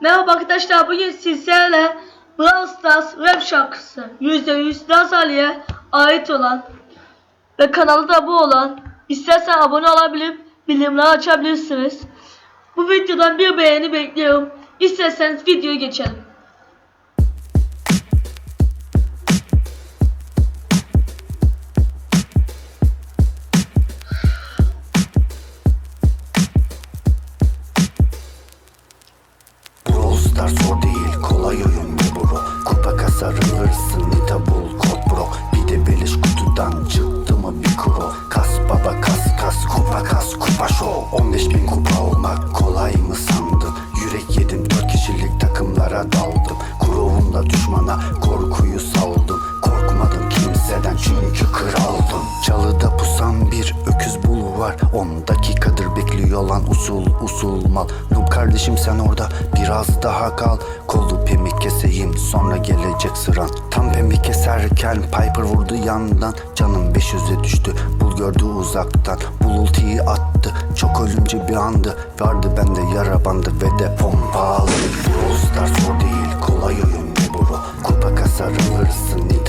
Merhaba arkadaşlar bugün sizlerle Brawl Stars rap şarkısı %100 Lazali'ye ait olan ve kanalda bu olan istersen abone olabilir bildirimleri açabilirsiniz. Bu videodan bir beğeni bekliyorum. İsterseniz videoya geçelim. Zor değil kolay oyun be bro Kupa kasarılırsın nita bul kod bro. Bir de beleş kutudan çıktı mı bir kuro? Kas baba kas kas kupa kas kupa show 15 bin kupa olmak kolay mı sandın? Yürek yedim 4 kişilik takımlara daldım. Kurovumla düşmana korkuyu saldım. Korkmadım kimseden çünkü kraldım. Çalıda pusan bir öküz bul var. 10 dakikadır bekliyor lan usul usul mal. Noob kardeşim sen orada biraz daha kal. Kolu pemik keseyim sonra gelecek sıran. Tam pemik keserken Piper vurdu yandan. Canım 500'e düştü bul gördü uzaktan. Bul ultiyi attı çok ölümcü bir andı. Vardı bende yara bandı ve de pompalı. Brawl Stars değil kolay oyun bro. Kupa kasarılırsın nita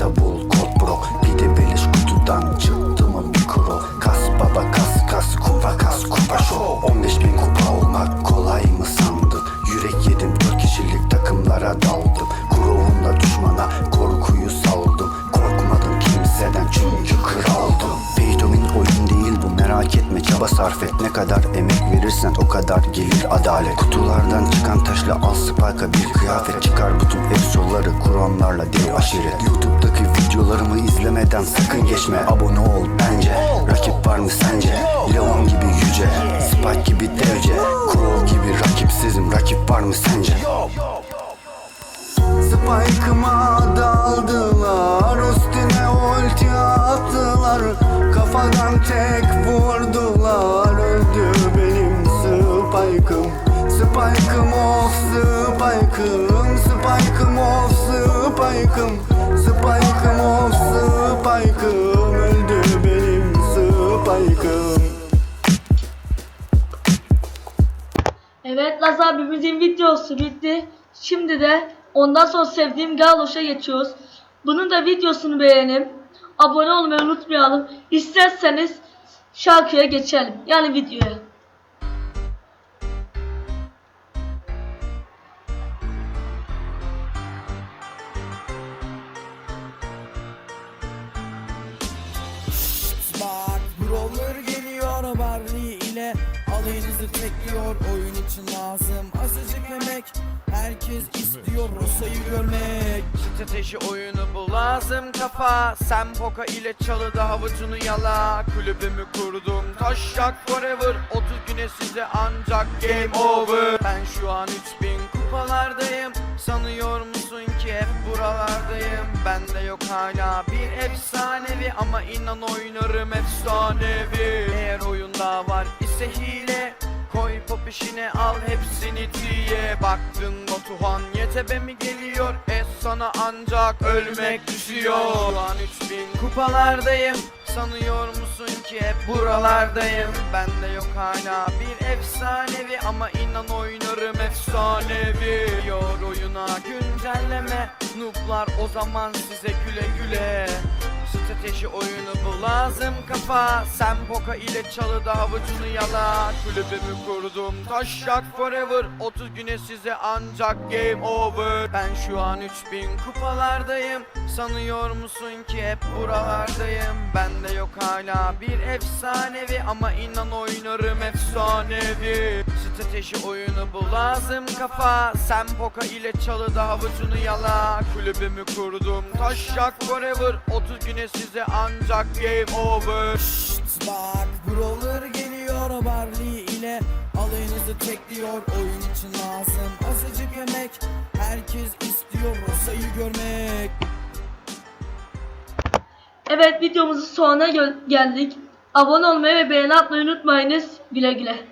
çünkü kraldım Peytomin oyun değil bu merak etme. Çaba sarf et. Ne kadar emek verirsen o kadar gelir adalet. Kutulardan çıkan taşla al spike'a bir kıyafet. Çıkar bütün efsoları kuronlarla dev aşiret Youtube'daki videolarımı izlemeden sakın geçme. Abone ol bence. Rakip var mı sence? Leon gibi yüce. Spike gibi devce Crow gibi rakipsizim. Rakip var mı sence? Spike'ıma Spike'ım Spike'ım of Spike'ım Spike'ım of Spike'ım Spike'ım of Spike'ım Öldü benim Spike'ım Evet Laz abimizin videosu bitti. Şimdi de ondan sonra sevdiğim Garloş'a geçiyoruz. Bunun da videosunu beğenip abone olmayı unutmayalım. İsterseniz şarkıya geçelim. Yani videoya. İle Alayınızı tekliyor oyun için lazım. Azıcık emek Herkes istiyor Rosa'yı görmek. Strateji oyunu bu lazım kafa. Sen poka ile çalıda havucunu yala. Kulübümü kurdum taşak forever. 30 güne size ancak game over. Ben şu an 3000 kupalardayım. Sanıyor musun ki hep buralardayım? Bende yok hala bir efsanevi. Ama inan oynarım efsanevi. Eğer oyunda var ise hile Koy pop işine al hepsini diye Baktın Batuhan yetebe mi geliyor? Es sana ancak ölmek düşüyor. Şu an 3000 kupalardayım. Sanıyor musun ki hep buralardayım? Bende yok hala. Bir efsanevi Ama inan oynarım efsanevi. Yor oyuna güncelleme. Nooblar o zaman size güle güle Strateji oyunu bu. Lazım kafa. Sen poka ile çalıda havucunu yala. Kulübümü kurdum. Taşak forever. 30 güne size ancak game over. Ben şu an 3000 kupalardayım. Sanıyor musun ki hep buralardayım? Bende yok hala. Bir efsanevi Ama inan oynarım efsanevi Strateji oyunu bu lazım kafa. Sen poka ile çalıda havucunu yala. Kulübümü kurdum. Taşak forever. 30 güne size ancak game over. Şşt bak brawler geliyor. Barley ile Alayınızı tekliyor oyun için lazım. Azıcık emek Herkes istiyor Rosa'yı görmek. Evet videomuzun sonuna gel- geldik. Abone olmayı ve beğeni atmayı unutmayınız. Güle güle.